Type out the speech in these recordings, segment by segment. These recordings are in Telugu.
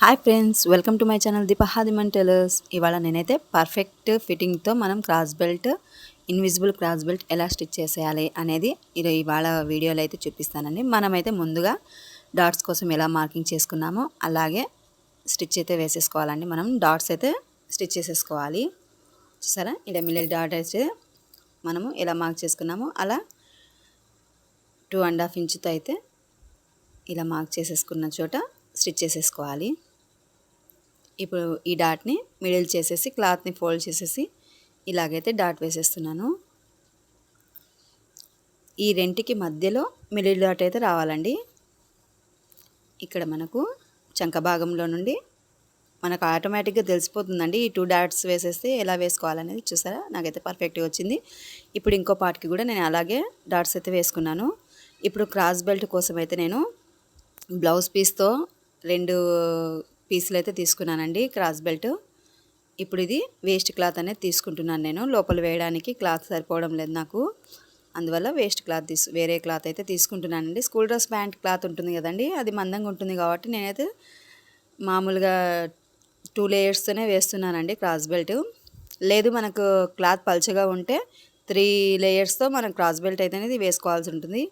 Hi friends welcome to my channel దీపహాదిమన్ tailors. ఇవాళ నేనైతే పర్ఫెక్ట్ ఫిట్టింగ్తో మనం cross belt invisible cross belt ఎలా స్టిచ్ చేసేయాలి అనేది ఇది ఇవాళ వీడియోలో అయితే చూపిస్తానండి. మనమైతే ముందుగా డాట్స్ కోసం ఎలా మార్కింగ్ చేసుకున్నామో అలాగే స్టిచ్ అయితే వేసేసుకోవాలండి. మనం డాట్స్ అయితే స్టిచ్ చేసేసుకోవాలి. చూసారా? ఇలా మిడిల్ డాట్ అయితే మనము ఎలా మార్క్ చేసుకున్నామో అలా టూ అండ్ హాఫ్ ఇంచుతో అయితే ఇలా మార్క్ చేసేసుకున్న చోట స్టిచ్ చేసేసుకోవాలి. ఇప్పుడు ఈ డాట్ని మిడిల్ చేసేసి క్లాత్ని ఫోల్డ్ చేసేసి ఇలాగైతే డాట్ వేసేస్తున్నాను. ఈ రెంటికి మధ్యలో మిడిల్ డాట్ అయితే రావాలండి. ఇక్కడ మనకు చంక భాగంలో నుండి మనకు ఆటోమేటిక్గా తెలిసిపోతుందండి. ఈ టూ డాట్స్ వేసేస్తే ఎలా వేసుకోవాలనేది చూసారా? నాకైతే పర్ఫెక్ట్గా వచ్చింది. ఇప్పుడు ఇంకో పార్ట్కి కూడా నేను అలాగే డాట్స్ అయితే వేసుకున్నాను. ఇప్పుడు క్రాస్ బెల్ట్ కోసం అయితే నేను బ్లౌజ్ పీస్తో రెండు పీసులు అయితే తీసుకున్నానండి క్రాస్ బెల్ట్. ఇప్పుడు ఇది వేస్ట్ క్లాత్ అనేది తీసుకుంటున్నాను నేను. లోపల వేయడానికి క్లాత్ సరిపోవడం లేదు నాకు. అందువల్ల వేస్ట్ క్లాత్ తీసు వేరే క్లాత్ అయితే తీసుకుంటున్నానండి. స్కూల్ డ్రెస్ ప్యాంట్ క్లాత్ ఉంటుంది కదండి అది మందంగా ఉంటుంది కాబట్టి నేనైతే మామూలుగా టూ లేయర్స్తోనే వేస్తున్నానండి క్రాస్ బెల్ట్. లేదు మనకు క్లాత్ పల్చగా ఉంటే త్రీ లేయర్స్తో మనం క్రాస్ బెల్ట్ అయితే అనేది వేసుకోవాల్సి ఉంటుంది.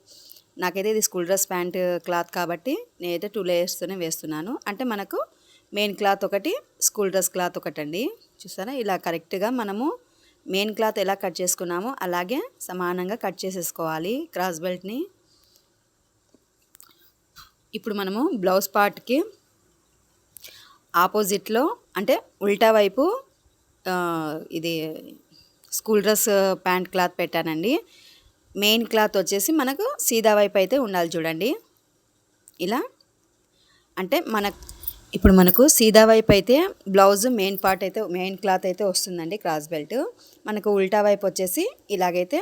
నాకైతే ఇది స్కూల్ డ్రెస్ ప్యాంట్ క్లాత్ కాబట్టి నేనైతే టూ లేయర్స్తోనే వేస్తున్నాను. అంటే మనకు మెయిన్ క్లాత్ ఒకటి స్కూల్ డ్రెస్ క్లాత్ ఒకటండి. చూసారా? ఇలా కరెక్ట్గా మనము మెయిన్ క్లాత్ ఎలా కట్ చేసుకున్నామో అలాగే సమానంగా కట్ చేసేసుకోవాలి క్రాస్ బెల్ట్ని. ఇప్పుడు మనము బ్లౌజ్ పార్ట్కి ఆపోజిట్లో అంటే ఉల్టా వైపు ఇది స్కూల్ డ్రెస్ ప్యాంట్ క్లాత్ పెట్టానండి. మెయిన్ క్లాత్ వచ్చేసి మనకు సీదా వైపు అయితే ఉండాలి చూడండి. ఇలా అంటే మన ఇప్పుడు మనకు సీదా వైపు అయితే బ్లౌజ్ మెయిన్ పార్ట్ అయితే మెయిన్ క్లాత్ అయితే వస్తుందండి క్రాస్ బెల్ట్ మనకు ఉల్టా వైపు వచ్చేసి ఇలాగైతే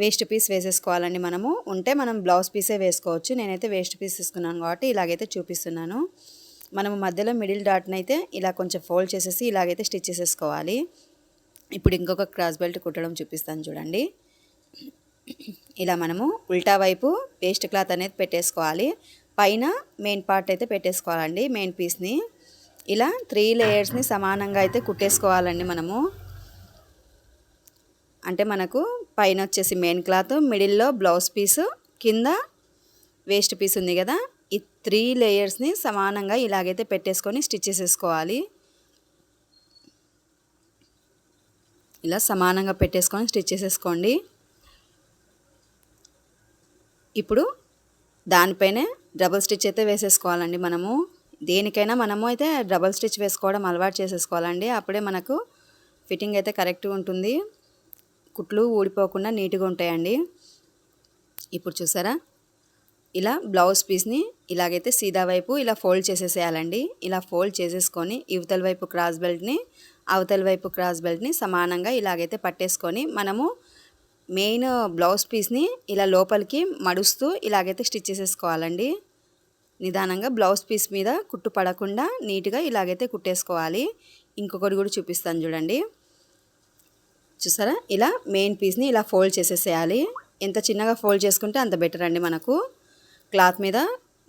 వేస్ట్ పీస్ వేసేసుకోవాలండి మనము. ఉంటే మనం బ్లౌజ్ పీసే వేసుకోవచ్చు. నేనైతే వేస్ట్ పీస్ తీసుకున్నాను కాబట్టి ఇలాగైతే చూపిస్తున్నాను. మనము మధ్యలో మిడిల్ డాట్ని అయితే ఇలా కొంచెం ఫోల్డ్ చేసేసి ఇలాగైతే స్టిచ్ చేసేసుకోవాలి. ఇప్పుడు ఇంకొక క్రాస్ బెల్ట్ కుట్టడం చూపిస్తాను చూడండి. ఇలా మనము ఉల్టా వైపు వేస్ట్ క్లాత్ అనేది పెట్టేసుకోవాలి. పైన మెయిన్ పార్ట్ అయితే పెట్టేసుకోవాలండి మెయిన్ పీస్ని ఇలా త్రీ లేయర్స్ని సమానంగా అయితే కుట్టేసుకోవాలండి మనము. అంటే మనకు పైన వచ్చేసి మెయిన్ క్లాత్ మిడిల్లో బ్లౌజ్ పీసు కింద వేస్ట్ పీస్ ఉంది కదా. ఈ త్రీ లేయర్స్ని సమానంగా ఇలాగైతే పెట్టేసుకొని స్టిచ్ చేసేసుకోవాలి. ఇలా సమానంగా పెట్టేసుకొని స్టిచ్ చేసేసుకోండి. ఇప్పుడు దానిపైనే డబుల్ స్టిచ్ అయితే వేసేసుకోవాలండి మనము. దేనికైనా మనము అయితే డబుల్ స్టిచ్ వేసుకోవడం అలవాటు చేసేసుకోవాలండి. అప్పుడే మనకు ఫిట్టింగ్ అయితే కరెక్ట్గా ఉంటుంది. కుట్లు ఊడిపోకుండా నీట్గా ఉంటాయండి. ఇప్పుడు చూసారా? ఇలా బ్లౌజ్ పీస్ని ఇలాగైతే సీదా వైపు ఇలా ఫోల్డ్ చేసేసేయాలండి. ఇలా ఫోల్డ్ చేసేసుకొని ఇవతల వైపు క్రాస్ బెల్ట్ని అవతల వైపు క్రాస్ బెల్ట్ని సమానంగా ఇలాగైతే పట్టేసుకొని మనము మెయిన్ బ్లౌజ్ పీస్ని ఇలా లోపలికి మడుస్తూ ఇలాగైతే స్టిచ్ చేసేసుకోవాలండి. నిదానంగా బ్లౌజ్ పీస్ మీద కుట్టు పడకుండా నీట్గా ఇలాగైతే కుట్టేసుకోవాలి. ఇంకొకటి కూడా చూపిస్తాను చూడండి. చూసారా? ఇలా మెయిన్ పీస్ని ఇలా ఫోల్డ్ చేసేసేయాలి. ఎంత చిన్నగా ఫోల్డ్ చేసుకుంటే అంత బెటర్ అండి మనకు. క్లాత్ మీద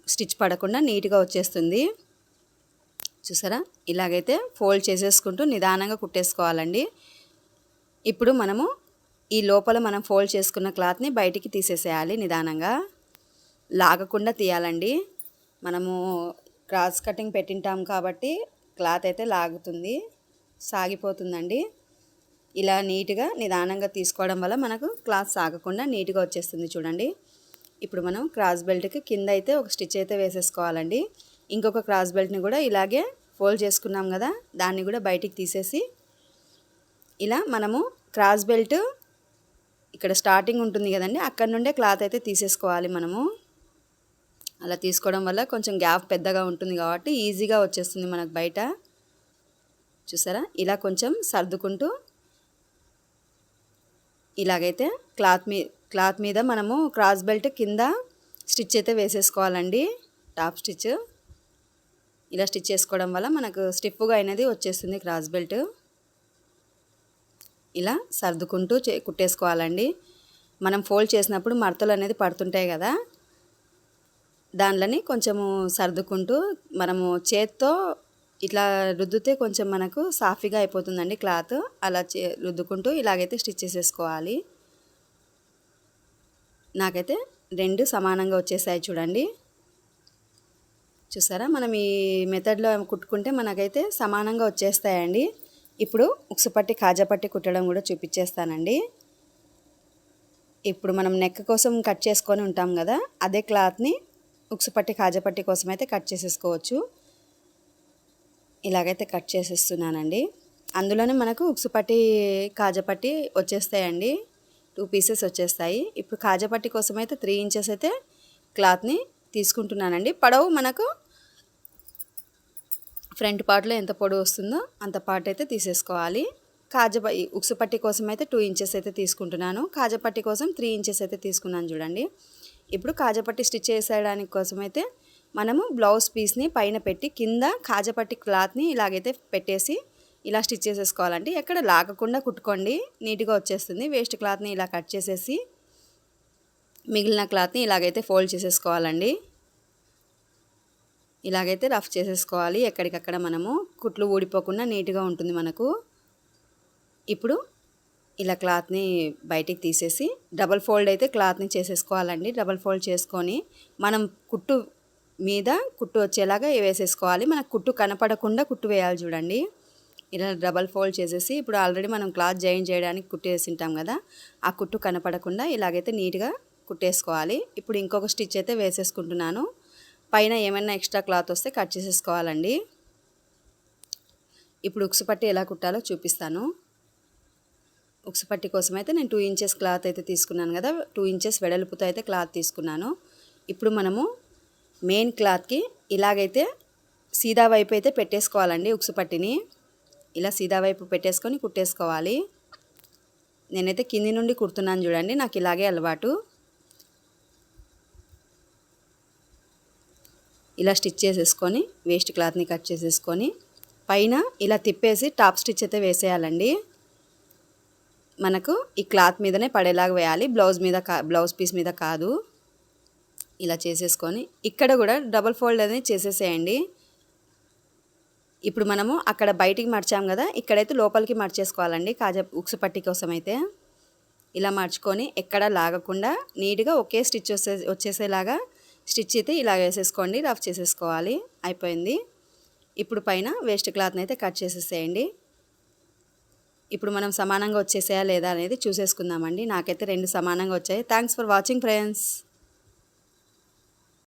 స్టిచ్ పడకుండా నీట్గా వచ్చేస్తుంది. చూసారా? ఇలాగైతే ఫోల్డ్ చేసేసుకుంటూ నిదానంగా కుట్టేసుకోవాలండి. ఇప్పుడు మనము ఈ లోపల మనం ఫోల్డ్ చేసుకున్న క్లాత్ని బయటికి తీసేసేయాలి నిదానంగా. లాగకుండా తీయాలండి. మనము క్రాస్ కటింగ్ పెట్టింటాం కాబట్టి క్లాత్ అయితే లాగుతుంది సాగిపోతుందండి. ఇలా నీట్గా నిదానంగా తీసుకోవడం వల్ల మనకు క్లాత్ సాగకుండా నీట్గా వచ్చేస్తుంది చూడండి. ఇప్పుడు మనం క్రాస్ బెల్ట్కి కింద అయితే ఒక స్టిచ్ అయితే వేసేసుకోవాలండి. ఇంకొక క్రాస్ బెల్ట్ని కూడా ఇలాగే ఫోల్డ్ చేసుకున్నాం కదా దాన్ని కూడా బయటికి తీసేసి ఇలా మనము క్రాస్ బెల్ట్ ఇక్కడ స్టార్టింగ్ ఉంటుంది కదండి అక్కడ నుండే క్లాత్ అయితే తీసేసుకోవాలి మనము. అలా తీసుకోవడం వల్ల కొంచెం గ్యాప్ పెద్దగా ఉంటుంది కాబట్టి ఈజీగా వచ్చేస్తుంది మనకు బయట. చూసారా? ఇలా కొంచెం సర్దుకుంటూ ఇలాగైతే క్లాత్ మీ క్లాత్ మీద మనము క్రాస్ బెల్ట్ కింద స్టిచ్ అయితే వేసేసుకోవాలండి. టాప్ స్టిచ్ ఇలా స్టిచ్ చేసుకోవడం వల్ల మనకు స్టిఫ్గా అయినది వచ్చేస్తుంది క్రాస్ బెల్ట్ ఇలా సర్దుకుంటూ చే కుట్టేసుకోవాలండి. మనం ఫోల్డ్ చేసినప్పుడు మడతలు అనేది పడుతుంటాయి కదా. దానిలని కొంచెము సర్దుకుంటూ మనము చేత్తో ఇట్లా రుద్దితే కొంచెం మనకు సాఫీగా అయిపోతుందండి క్లాత్. అలా చే రుద్దుకుంటూ ఇలాగైతే స్టిచ్ చేసేసుకోవాలి. నాకైతే రెండు సమానంగా వచ్చేసాయి చూడండి. చూసారా? మనం ఈ మెథడ్లో కుట్టుకుంటే మనకైతే సమానంగా వచ్చేస్తాయండి. ఇప్పుడు ఉక్సుపట్టి కాజాపట్టి కుట్టడం కూడా చూపించేస్తానండి. ఇప్పుడు మనం నెక్ కోసం కట్ చేసుకొని ఉంటాం కదా అదే క్లాత్ని ఉక్సుపట్టి కాజాపట్టి కోసం అయితే కట్ చేసేసుకోవచ్చు. ఇలాగైతే కట్ చేసేస్తున్నానండి. అందులోనే మనకు ఉక్సుపట్టి కాజపట్టి వచ్చేస్తాయండి. టూ పీసెస్ వచ్చేస్తాయి. ఇప్పుడు కాజపట్టి కోసం అయితే త్రీ ఇంచెస్ అయితే క్లాత్ని తీసుకుంటున్నానండి. పడవు మనకు ఫ్రంట్ పార్ట్లో ఎంత పొడవు వస్తుందో అంత పార్ట్ అయితే తీసేసుకోవాలి. కాజప ఉక్సుపట్టి కోసం అయితే టూ ఇంచెస్ అయితే తీసుకుంటున్నాను. కాజపట్టి కోసం త్రీ ఇంచెస్ అయితే తీసుకున్నాను చూడండి. ఇప్పుడు కాజపట్టి స్టిచ్ చేసేయడానికి కోసం అయితే మనము బ్లౌజ్ పీస్ని పైన పెట్టి కింద కాజపట్టి క్లాత్ని ఇలాగైతే పెట్టేసి ఇలా స్టిచ్ చేసేసుకోవాలండి. ఎక్కడ లాగకుండా కుట్టుకోండి. నీట్గా వచ్చేస్తుంది. వేస్ట్ క్లాత్ని ఇలా కట్ చేసేసి మిగిలిన క్లాత్ని ఇలాగైతే ఫోల్డ్ చేసేసుకోవాలండి. ఇలాగైతే రఫ్ చేసేసుకోవాలి. ఎక్కడికక్కడ మనము కుట్లు ఊడిపోకుండా నీట్గా ఉంటుంది మనకు. ఇప్పుడు ఇలా క్లాత్ని బయటికి తీసేసి డబల్ ఫోల్డ్ అయితే క్లాత్ని చేసేసుకోవాలండి. డబల్ ఫోల్డ్ చేసుకొని మనం కుట్టు మీద కుట్టు వచ్చేలాగా వేసేసుకోవాలి. మనకు కుట్టు కనపడకుండా కుట్టు వేయాలి చూడండి. ఇలా డబల్ ఫోల్డ్ చేసేసి ఇప్పుడు ఆల్రెడీ మనం క్లాత్ జాయిన్ చేయడానికి కుట్టు వేసింటాం కదా ఆ కుట్టు కనపడకుండా ఇలాగైతే నీట్గా కుట్టేసుకోవాలి. ఇప్పుడు ఇంకొక స్టిచ్ అయితే వేసేసుకుంటున్నాను. పైన ఏమైనా ఎక్స్ట్రా క్లాత్ వస్తే కట్ చేసేసుకోవాలండి. ఇప్పుడు ఉక్సు పట్టి ఎలా కుట్టాలో చూపిస్తాను. ఉక్సు పట్టి కోసం అయితే నేను టూ ఇంచెస్ క్లాత్ అయితే తీసుకున్నాను కదా టూ ఇంచెస్ వెడల్పుతో అయితే క్లాత్ తీసుకున్నాను. ఇప్పుడు మనము మెయిన్ క్లాత్కి ఇలాగైతే సీదా వైపు అయితే పెట్టేసుకోవాలండి ఉక్సు పట్టిని. ఇలా సీదా వైపు పెట్టేసుకొని కుట్టేసుకోవాలి. నేనైతే కింది నుండి కుడుతున్నాను చూడండి నాకు ఇలాగే అలవాటు. ఇలా స్టిచ్ చేసేసుకొని వేస్ట్ క్లాత్ని కట్ చేసేసుకొని పైన ఇలా తిప్పేసి టాప్ స్టిచ్ అయితే వేసేయాలండి. మనకు ఈ క్లాత్ మీదనే పడేలాగా వేయాలి. బ్లౌజ్ మీద కా బ్లౌజ్ పీస్ మీద కాదు. ఇలా చేసేసుకొని ఇక్కడ కూడా డబల్ ఫోల్డ్ అనేది చేసేసేయండి. ఇప్పుడు మనము అక్కడ బయటికి మర్చాం కదా ఇక్కడైతే లోపలికి మర్చేసుకోవాలండి కాజా ఉక్సు పట్టి కోసం అయితే ఇలా మర్చుకొని ఎక్కడ లాగకుండా నీట్గా ఒకే స్టిచ్ వచ్చే వచ్చేసేలాగా స్టిచ్ అయితే ఇలా వేసేసుకోండి రఫ్ చేసేసుకోవాలి. అయిపోయింది. ఇప్పుడు పైన వేస్ట్ క్లాత్ని అయితే కట్ చేసేసేయండి. ఇప్పుడు మనం సమానంగా వచ్చేసాయా లేదా అనేది చూసేసుకుందామండి. నాకైతే రెండు సమానంగా వచ్చాయి. Thanks for watching friends